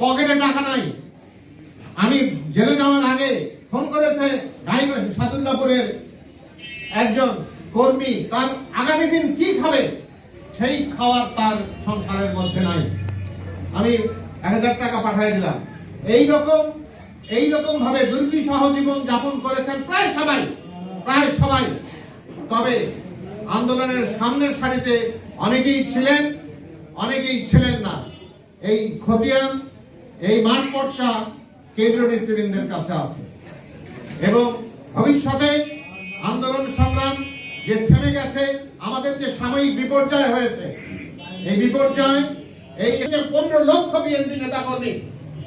পকেটে টাকা নাই। আমি জেলে যাওয়ার আগে ফোন করেছে গাইব সাদুল্লাপুরের একজন কর্মী, তার আগামী দিন কি খাবে? সেই খাওয়ার তার সংসারের মধ্যে নাই। আমি এক হাজার টাকা পাঠিয়ে দিলাম। এই রকম এই রকম ভাবে দুর্বিসহ জীবন যাপন করেছেন প্রায় সবাই প্রায় সবাই। তবে আন্দোলনের সামনের সারিতে অনেকেই ছিলেন অনেকেই ছিলেন না। এই খতিয়ান এই মাঠ পর্চা কেন্দ্রীয় নেতৃবৃন্দের কাছে আছে। এবং ভবিষ্যতে আন্দোলন সংগ্রাম যে থেমে গেছে, আমাদের যে সাময়িক বিপর্যয় হয়েছে, এই বিপর্যয়, এই পনেরো লক্ষ বিএনপি নেতা কর্মী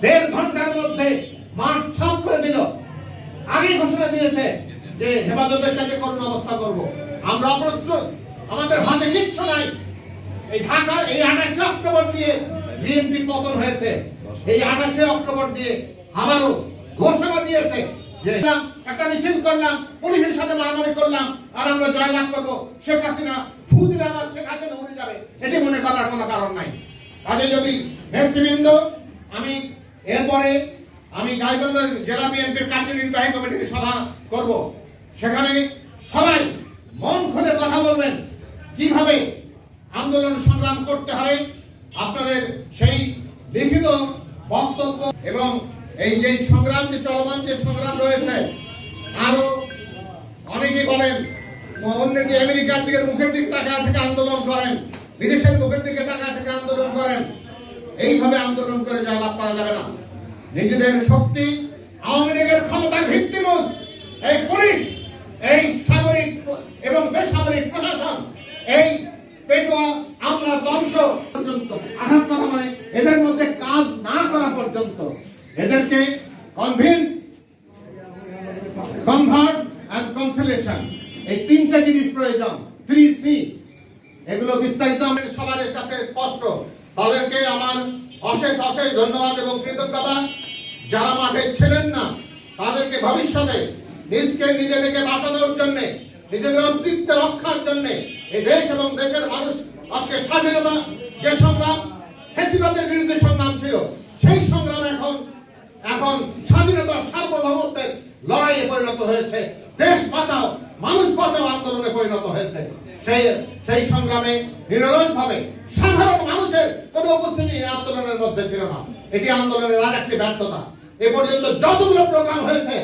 দেড় ঘণ্টার মধ্যে মাঠ সব করে দিল। আগে ঘোষণা দিয়েছে যে হেফাজতের কাছে করুণ অবস্থা করব। আমরা অপ্রস্তুত, আমাদের হাতে কিচ্ছু নাই। এই ঢাকা, এই আঠাশে অক্টোবর দিয়ে বিএনপি পতন হয়েছে। এই আঠাশে অক্টোবর দিয়ে আবারও ঘোষণা দিয়েছে যে একটা মিছিল করলাম, পুলিশের সাথে মারামারি করলাম, আর আমরা জয়লাভ করব। শেখ হাসিনা ফু দিলে আবার শেখ হাসিনা উড়ে যাবে, এটি মনে করার কোনো কারণ নাই। কাজে যদি নেতৃবৃন্দ, আমি এরপরে আমি গাইবান্ধ জেলা বিএনপির কার্যনির্বাহী কমিটির সভা করব। সেখানে সবাই মন খুলে কথা বলবেন, কীভাবে আন্দোলন সংগ্রাম করতে হবে। আপনাদের সেই লিখিত বক্তব্য এবং এই যে সংগ্রাম, যে চলমান যে সংগ্রাম রয়েছে, আরও অনেকেই বলেন অন্যের যে আমেরিকার দিকে মুখের দিক টাকা থেকে আন্দোলন করেন, বিদেশের মুখের দিকে টাকা থেকে আন্দোলন করেন, এইভাবে আন্দোলন করে জয়লাভ করা যাবে না। নিজেদের শক্তি আওয়ামী লীগের ক্ষমতার ভিত্তিমূল। এই পুলিশ, এই সামরিক এবং বেসামরিক প্রশাসন এই পেটোয়া আমলা তন্ত্র পর্যন্ত আঘাত করা মানে এদের মধ্যে কাজ না করা পর্যন্ত। এদেরকে কনভিন্স কনভার্ট এন্ড কনসেলেশন এই তিনটা জিনিস প্রয়োজন। থ্রি সি এগুলো বিস্তারিত আমি সবার কাছে স্পষ্ট। তাদেরকে আমার অশেষ অশেষ ধন্যবাদ এবং কৃতজ্ঞতা। যারা মাঠে ছিলেন না, তাদেরকে ভবিষ্যতে নিজকে নিজেদেরকে বাঁচানোর জন্য, নিজেদের অস্তিত্ব রক্ষার জন্য এই দেশ এবং দেশের মানুষ আজকে স্বাধীনতা যে সংগ্রাম, ফেসিবাদের বিরুদ্ধে সংগ্রাম ছিল সেই সংগ্রাম এখন এখন স্বাধীনতা সার্বভৌমত্বের লড়াইয়ে পরিণত হয়েছে। দেশ বাঁচাও, মানুষ বাঁচাও আন্দোলনে পরিণত হয়েছে। সেই সেই সংগ্রামে নিরলস ভাবে সাধারণ মানুষের কোনো উপস্থিতি এই আন্দোলনের মধ্যে ছিল না। এটি আন্দোলনের আর একটি ব্যর্থতা। এ পর্যন্ত যতগুলো প্রোগ্রাম হয়েছে,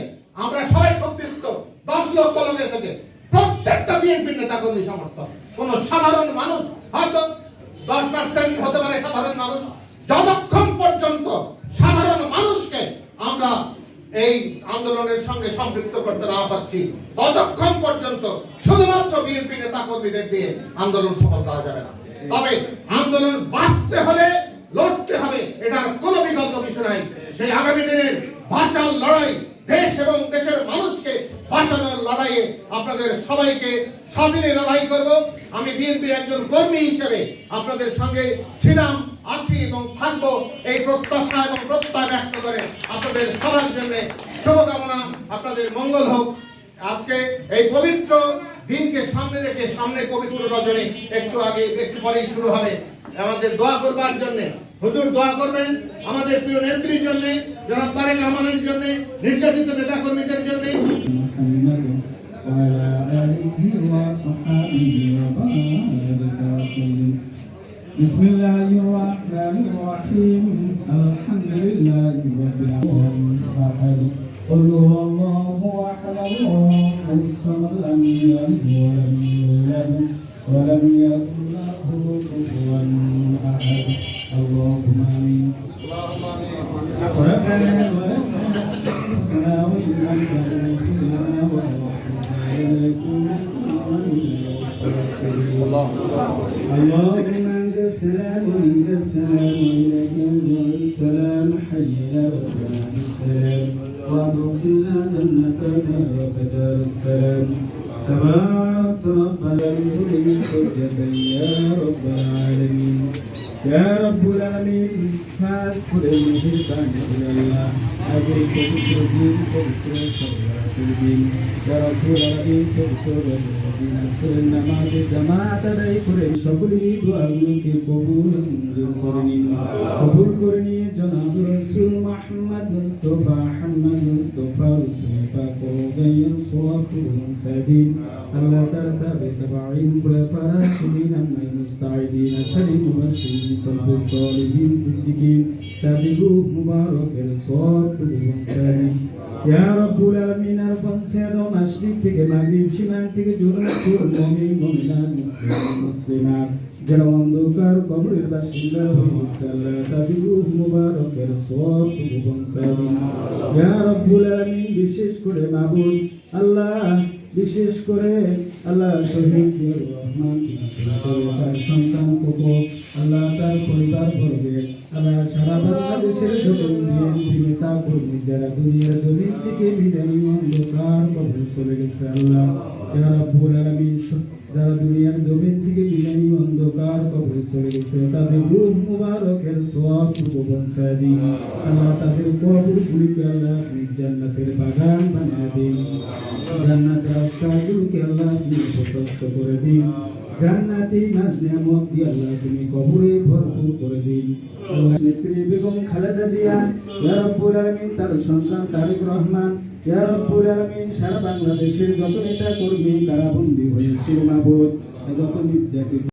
আমরা সবাই কর্তৃত্ব, দশ লক্ষ লোক এসেছে প্রত্যেকটা বিএনপি নেতা কর্মী সমর্থক। কোন সাধারণ মানুষ হয়তো দশ পার্সেন্ট হতে পারে সাধারণ মানুষ। যতক্ষণ পর্যন্ত সাধারণ মানুষকে আমরা এই আন্দোলনের সঙ্গে সম্পৃক্ত করতে না পারছি, ততক্ষণ পর্যন্ত শুধুমাত্র বিএনপি নেতা কর্মীদের দিয়ে আন্দোলন সফল করা যাবে না। তবে আন্দোলন বাঁচতে হলে, লড়তে হবে, এটার কোনো বিকল্প কিছু নাই। সেই আগামী দিনের বাঁচার লড়াই দেশ এবং দেশের মানুষকে বাঁচানোর লড়াইয়ে আপনাদের সবাইকে সামিলে লড়াই করব। আমি বিএনপির একজন কর্মী হিসেবে আপনাদের সঙ্গে ছিলাম। আছি এবং থাকবো এই প্রত্যাশা এবং প্রত্যয় ব্যক্ত করে আপনাদের সবার জন্য শুভকামনা আপনাদের মঙ্গল হোক আজকে এই পবিত্র দিনকে সামনে রেখে সামনে পবিত্র রজনী একটু আগে একটু পরেই শুরু হবে আমাদের দোয়া করবার জন্য হুজুর দোয়া করবেন আমাদের প্রিয় নেত্রীর জন্য জনাব তারেক রহমানের জন্য নির্যাতিত নেতা কর্মীদের জন্য محمد وعلى آله وصحبه وبارك وسلم بسم الله الرحمن الرحيم. الحمد لله رب العالمين. قل هو الله أحد الله الصمد لم يلد ولم يولد ولم يكن له كفوا أحد. اللهم آمين. ربنا ولنا الله. اللهم انت السلام ومنك السلام واليك يرجع السلام. حينا ربنا بالسلام وادخلنا جنتك وقدر السلام تبارك ربنا يا رب العالمين يا رب العالمين فاسكر المهربان إلى الله أجرك بكر الدين فاذكر صلاة الدين يا رسول العالمين فاذكر الذين أسرنا مع الجماعة ذكر সকলেই দোয়াগুলোকে কবুল মঞ্জুর করে নিন কবুল করে নিয়ে জনাব সলফে সলিহিন সিদ্দিকিন রূহ মুবারকের সবটুকু পৌঁছায় ইয়া রব্বুল আলামিন, আর পৌঁছায় মাশরিক থেকে মাগরিব সীমান থেকে জোরপুর মুমিন মুমিনাত মুসলিম মুসলিমাত। যারা অন্ধকার কবরের বাসিন্দা হয়েছে আল্লাহ রূহ মুবারকের সবটুকু পৌঁছায় ইয়া রব্বুল আলামিন, বিশেষ করে মাবুদ, আল্লাহ বিশেষ করে আল্লাহ শহীদ রহমান সন্তান কোকো আল্লাহ তার পরিবার বর্গে আল্লাহ সারা বাংলাদেশের সকল বিএনপি নেতা কর্মী যারা দুনিয়ার জমিন থেকে বিদায়ী অন্ধকার কবরে চলে গেছে আল্লাহ। ইয়া রাব্বুল আলামিন যারা দুনিয়ার জমিন থেকে বিদায়ী অন্ধকার কবরে চলে গেছে, তাদের রূহ মুবারকের সওয়াব টুকু পৌঁছায় দিন। আল্লাহ তাদের কবর গুলিকে আল্লাহ জান্নাতের বাগান বানিয়ে দিন। জান্নাতের রাস্তাগুলোকে আল্লাহ আপনি প্রশস্ত করে দিন। জান্নাতি নাজ নিয়ামত দিয়ে আল্লাহ তুমি কবরে ভরপুর করে দিন। নেত্রী বেগম খালেদা জিয়া, ইয়া রাব্বুল আলামিন, তার সন্তান তারিক রহমান, ইয়া রাব্বুল আলামিন, সারা বাংলাদেশের যত নেতা কর্মী কারাবন্দী হয়েছে মাবুদ যত নির্যাতিত